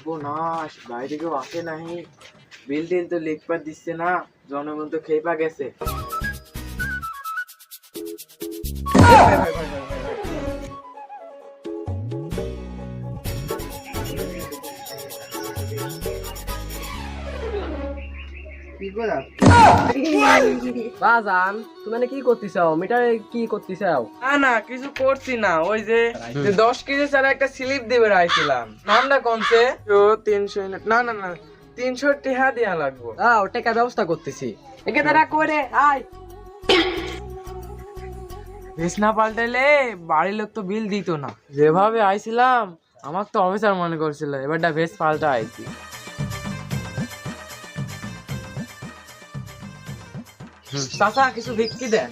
সর্বনাশ বাইরে কেউ আসে নাহি বিল টিল তো লিখবার দিচ্ছে না, জনগণ তো খেয়ে পা গেছে। বাজান তুমি মানে কি করতে চাও মিটারে কি করতে চাও না না কিছু করছি না। ওই যে দশ কেজি ছাড়া একটা স্লিপ দিবে রাইছিলাম নামটা কোনছে তো তিনশো না না না তিনশো টিহা দিয়া লাগবো। টাকা ব্যবস্থা করতেছি। একে তারা করে আয়। ভেস না পাল্টাইলে বাড়ির লোক তো বিল দিত না। যেভাবে আইছিলাম আমার তো অফিসার মনে করছিল এবারটা ভেস পাল্টা আইছি চাচা কিছু ভিক্ষি দেন।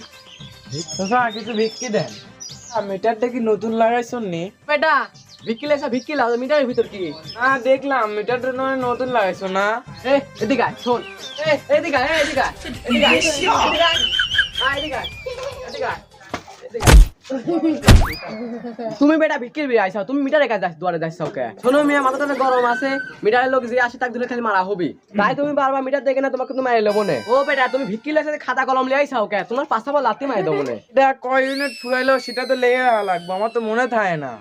চাচা কিছু ভিক্ষি দেন। মিটারটা কি নতুন লাগাইছন নি? বেটা ভিক্কিলে ভিক্ষি ভিক্কিলা মিটারের ভিতর কি? না দেখলাম মিটারটা নয় নতুন লাগাইছো না? এ এদিকে আয়, শোন। এ এদিকে আয়, এদিকে আয়, এদিকে। আয়, এদিকে আয়, এদিকে আয়, এদিকে আয়। তুমি বেটা বিক্রি বিয়ে আইসাও তুমি মিটারে কাজ যাস দুয়ারে যাচ্ছ কে? শোনো মেয়ে মাথাটা গরম আছে মিটারের লোক যে আসে তাক দিলে খালি মারা হবি। তাই তুমি বারবার মিটার দেখে না তোমাকে তুমি মারি লবো নে। ও বেটা তুমি ভিক্কি লেসে খাতা কলম লিয়ে আইসাও কে? তোমার পাঁচটা বল লাত্তি মারি দেবো নে। এটা কয় ইউনিট ফুরাইলো সেটা তো লেগে লাগবে আমার তো মনে থাকে না।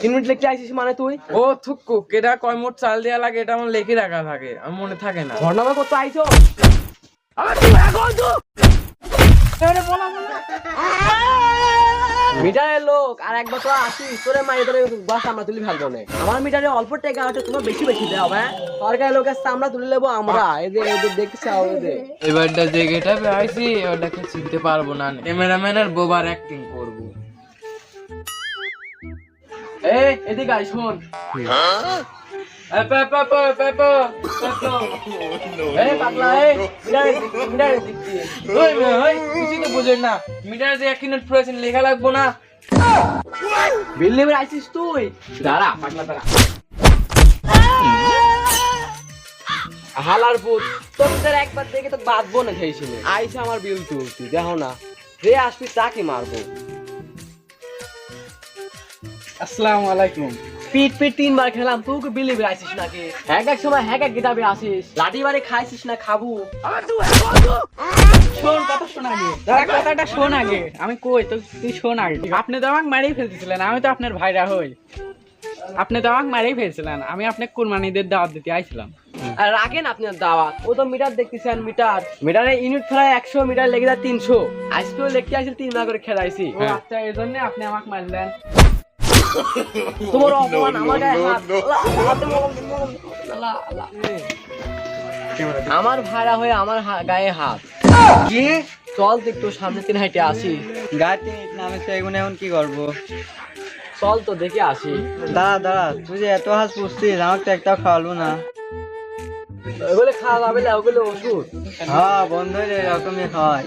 তিন মিনিট লিখতে আইসিস মানে তুই? ও থুকু কেটা কয় মোট চাল দেওয়া লাগে এটা আমার লেখে রাখা থাকে আমার মনে থাকে না। ঘটনা করতে আইছো? মিটারের লোক আর এক বছর আসি তোরে মারি তোরে বাস আমরা তুলি ফেলব না। আমার মিটারে অল্প টাকা আছে তোমার বেশি বেশি দেওয়া হবে সরকারের লোকের আমরা তুলে নেব আমরা। এদের এদের দেখছি এদের এবারটা যে গেটা আইছি ওটাকে চিনতে পারব না ক্যামেরাম্যানের বোবার অ্যাক্টিং করব। এই এদিকে আই শোন। পে, পে, পে, পে। এ পাতলা এ মিটারে মিটারে দিচ্ছি। ওই ওই, কিছুই তো বুঝেন না। মিটার যে এক ইউনিট ফুরাইছেন লেখা লাগবো না। বিল্লি মেরে আইছিস তুই? দাঁড়া পাতলা দাঁড়া। হালার পুত তোদের একবার দেখে তো বাঁধবো না খেয়েছিল। আইসে আমার বিল তুলতি দেখো না। যে আসবি তাকে মারবো। আসসালামু আলাইকুম। পিট পিট তিনবার খেলাম তুই কি নাকি? এক এক সময় এক এক গিটাবে আসিস লাঠি বাড়ি খাইছিস না খাবু। শোন কথা শোন আগে। দাদা কথাটা শোন আগে। আমি কই তো তুই শোন আগে। আপনি তো আমাকে মারিয়ে ফেলতেছিলেন আমি তো আপনার ভাইরা হই। আপনি তো আমাকে মারিয়ে ফেলছিলেন আমি আপনাকে কুরবানিদের দাওয়াত দিতে আইছিলাম। আর রাখেন আপনার দাওয়াত। ও তো মিটার দেখতেছেন মিটার। মিটারে ইউনিট ফেলায় একশো মিটার লেগে যায় তিনশো। আজকেও লিখতে আসছিল তিন ভাগ করে খেলাইছি। আচ্ছা এই জন্য আপনি আমাকে মারলেন। তোমার অপমান আমার গায়ে হাত। আমার ভাড়া হয়ে আমার হা- গায়ে হাত। কি? চল তো একটু সামনে তিন হাইটে আসি। গাড়ি নামে তো এখন কি করব? চল তো দেখে আসি। দাঁড়া দাঁড়া তুই যে এত হাস পুষছিস আমাকে তো একটাও খাওয়ালো না। ওগুলো খাওয়া যাবে না ওগুলো ওষুধ। হ্যাঁ বন্ধ এরকমই খাওয়ায়